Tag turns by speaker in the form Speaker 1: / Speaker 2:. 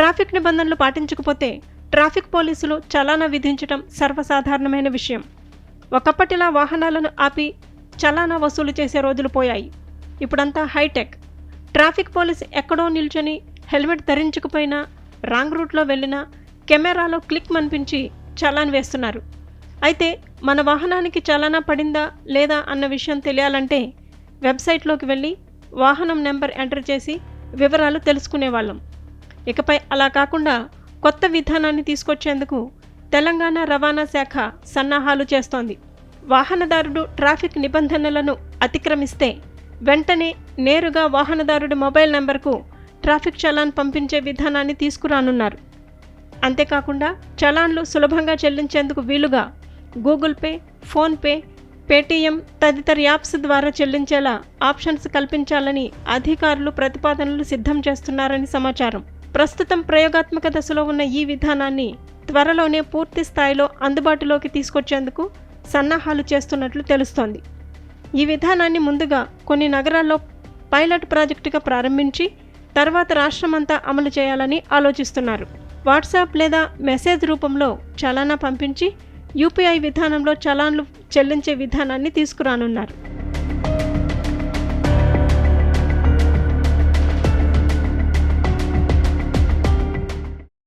Speaker 1: Traffic నిబంధనలు పాటించకపోతే traffic పోలీసులు చలానా విధించడం సర్వసాధారణమైన విషయం. ఒకప్పటిలా వాహనాలను ఆపి చలానా వసూలు చేసే రోజులు పోయాయి. ఇప్పుడంతా హైటెక్. ట్రాఫిక్ పోలీస్ ఎక్కడో నిల్చొని హెల్మెట్ ధరించకపోయినా రాంగ్ రూట్లో వెళ్ళినా కెమెరాలో క్లిక్ మనిపించి చలాన్ వేస్తున్నారు. అయితే మన వాహనానికి చలానా పడిందా లేదా అన్న విషయం తెలియాలంటే వెబ్సైట్లోకి వెళ్ళి వాహనం నెంబర్ ఎంటర్ చేసి వివరాలు తెలుసుకునేవాళ్ళం. ఇకపై అలా కాకుండా కొత్త విధానాన్ని తీసుకొచ్చేందుకు తెలంగాణ రవాణా శాఖ సన్నాహాలు చేస్తోంది. వాహనదారుడు ట్రాఫిక్ నిబంధనలను అతిక్రమిస్తే వెంటనే నేరుగా వాహనదారుడి మొబైల్ నెంబర్కు ట్రాఫిక్ చలాన్ పంపించే విధానాన్ని తీసుకురానున్నారు. అంతేకాకుండా చలాన్లు సులభంగా చెల్లించేందుకు వీలుగా గూగుల్ పే ఫోన్పే పేటీఎం తదితర యాప్స్ ద్వారా చెల్లించేలా ఆప్షన్స్ కల్పించాలని అధికారులు ప్రతిపాదనలు సిద్ధం చేస్తున్నారని సమాచారం. ప్రస్తుతం ప్రయోగాత్మక దశలో ఉన్న ఈ విధానాన్ని త్వరలోనే పూర్తి స్థాయిలో అందుబాటులోకి తీసుకొచ్చేందుకు సన్నాహాలు చేస్తున్నట్లు తెలుస్తోంది. ఈ విధానాన్ని ముందుగా కొన్ని నగరాల్లో పైలట్ ప్రాజెక్టుగా ప్రారంభించి తర్వాత రాష్ట్రమంతా అమలు చేయాలని ఆలోచిస్తున్నారు. వాట్సాప్ లేదా మెసేజ్ రూపంలో చలానా పంపించి యూపీఐ విధానంలో చలాన్లు చెల్లించే విధానాన్ని తీసుకురానున్నారు.